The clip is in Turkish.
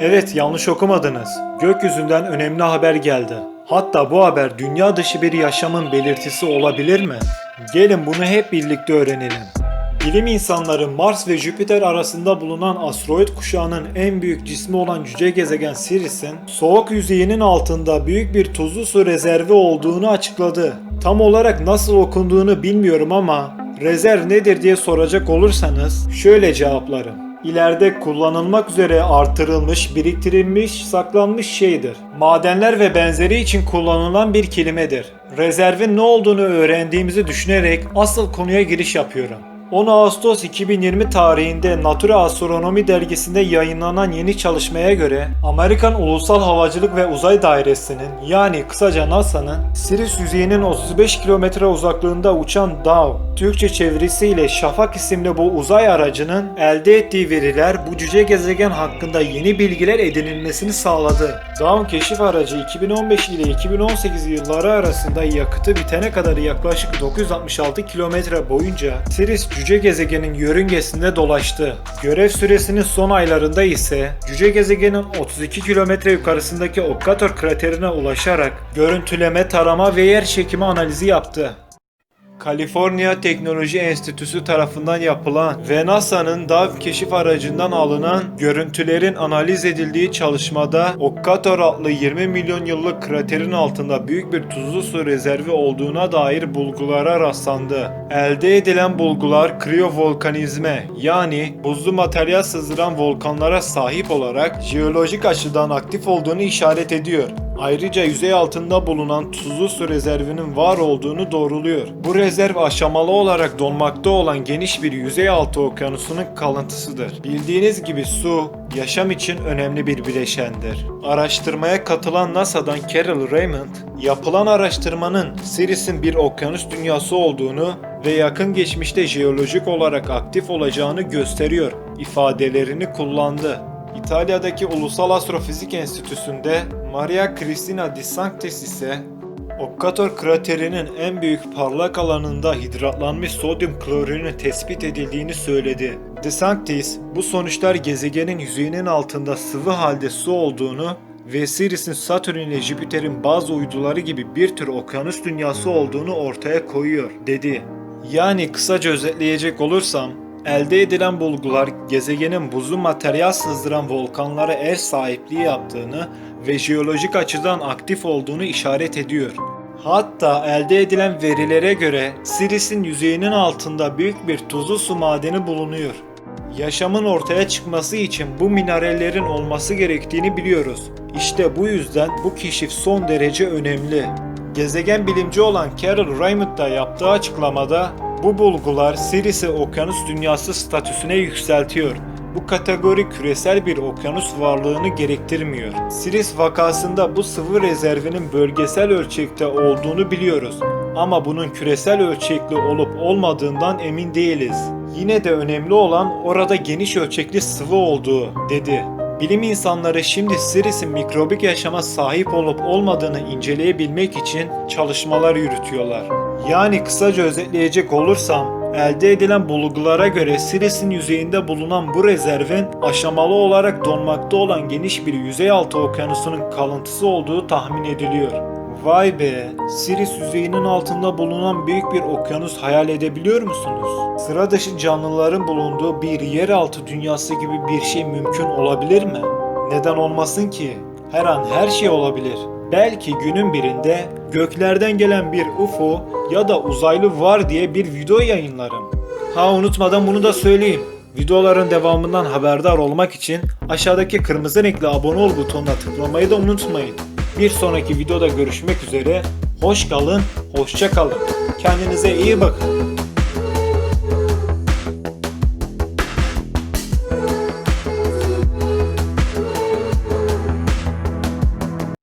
Evet yanlış okumadınız. Gökyüzünden önemli haber geldi. Hatta bu haber dünya dışı bir yaşamın belirtisi olabilir mi? Gelin bunu hep birlikte öğrenelim. Bilim insanları Mars ve Jüpiter arasında bulunan asteroid kuşağının en büyük cismi olan cüce gezegen Siris'in soğuk yüzeyinin altında büyük bir tuzlu su rezervi olduğunu açıkladı. Tam olarak nasıl okunduğunu bilmiyorum ama rezerv nedir diye soracak olursanız şöyle cevaplarım. İleride kullanılmak üzere artırılmış, biriktirilmiş, saklanmış şeydir. Madenler ve benzeri için kullanılan bir kelimedir. Rezervin ne olduğunu öğrendiğimizi düşünerek asıl konuya giriş yapıyorum. 10 Ağustos 2020 tarihinde Nature Astronomy dergisinde yayınlanan yeni çalışmaya göre Amerikan Ulusal Havacılık ve Uzay Dairesi'nin yani kısaca NASA'nın Sirius yüzeyinin 35 kilometre uzaklığında uçan DAO, Türkçe çevirisiyle Şafak isimli bu uzay aracının elde ettiği veriler bu cüce gezegen hakkında yeni bilgiler edinilmesini sağladı. DAO keşif aracı 2015 ile 2018 yılları arasında yakıtı bitene kadar yaklaşık 966 kilometre boyunca Sirius cüce gezegenin yörüngesinde dolaştı. Görev süresinin son aylarında ise cüce gezegenin 32 kilometre yukarısındaki Okator kraterine ulaşarak görüntüleme, tarama ve yer çekimi analizi yaptı. Kaliforniya Teknoloji Enstitüsü tarafından yapılan ve NASA'nın DAV keşif aracından alınan görüntülerin analiz edildiği çalışmada Okator adlı 20 milyon yıllık kraterin altında büyük bir tuzlu su rezervi olduğuna dair bulgulara rastlandı. Elde edilen bulgular kriyovolkanizme yani buzlu materyal sızdıran volkanlara sahip olarak jeolojik açıdan aktif olduğunu işaret ediyor. Ayrıca yüzey altında bulunan tuzlu su rezervinin var olduğunu doğruluyor. Bu rezerv aşamalı olarak donmakta olan geniş bir yüzey altı okyanusunun kalıntısıdır. Bildiğiniz gibi su, yaşam için önemli bir bileşendir. Araştırmaya katılan NASA'dan Carol Raymond, yapılan araştırmanın Siris'in bir okyanus dünyası olduğunu ve yakın geçmişte jeolojik olarak aktif olacağını gösteriyor ifadelerini kullandı. İtalya'daki Ulusal Astrofizik Enstitüsü'nde Maria Cristina Di Sanctis ise Okator kraterinin en büyük parlak alanında hidratlanmış sodyum klorürünün tespit edildiğini söyledi. De Sanctis, bu sonuçlar gezegenin yüzeyinin altında sıvı halde su olduğunu ve Siris'in Satürn ile Jüpiter'in bazı uyduları gibi bir tür okyanus dünyası olduğunu ortaya koyuyor, dedi. Yani kısaca özetleyecek olursam, Elde edilen bulgular gezegenin buzlu materyal sızdıran volkanlara ev sahipliği yaptığını ve jeolojik açıdan aktif olduğunu işaret ediyor. Hatta elde edilen verilere göre Siris'in yüzeyinin altında büyük bir tuzlu su madeni bulunuyor. Yaşamın ortaya çıkması için bu minerallerin olması gerektiğini biliyoruz. İşte bu yüzden bu keşif son derece önemli. Gezegen bilimci olan Carol Raymond da yaptığı açıklamada bu bulgular Siris'i okyanus dünyası statüsüne yükseltiyor. Bu kategori küresel bir okyanus varlığını gerektirmiyor. Siris vakasında bu sıvı rezervinin bölgesel ölçekte olduğunu biliyoruz. Ama bunun küresel ölçekli olup olmadığından emin değiliz. Yine de önemli olan orada geniş ölçekli sıvı olduğu, dedi. Bilim insanları şimdi Siris'in mikrobik yaşama sahip olup olmadığını inceleyebilmek için çalışmalar yürütüyorlar. Yani kısaca özetleyecek olursam, elde edilen bulgulara göre Siris'in yüzeyinde bulunan bu rezervin aşamalı olarak donmakta olan geniş bir yüzey altı okyanusunun kalıntısı olduğu tahmin ediliyor. Vay be, Siris yüzeyinin altında bulunan büyük bir okyanus hayal edebiliyor musunuz? Sıra dışı canlıların bulunduğu bir yeraltı dünyası gibi bir şey mümkün olabilir mi? Neden olmasın ki? Her an her şey olabilir. Belki günün birinde göklerden gelen bir UFO ya da uzaylı var diye bir video yayınlarım. Ha unutmadan bunu da söyleyeyim. Videoların devamından haberdar olmak için aşağıdaki kırmızı renkli abone ol butonuna tıklamayı da unutmayın. Bir sonraki videoda görüşmek üzere. Hoş kalın, hoşça kalın. Kendinize iyi bakın.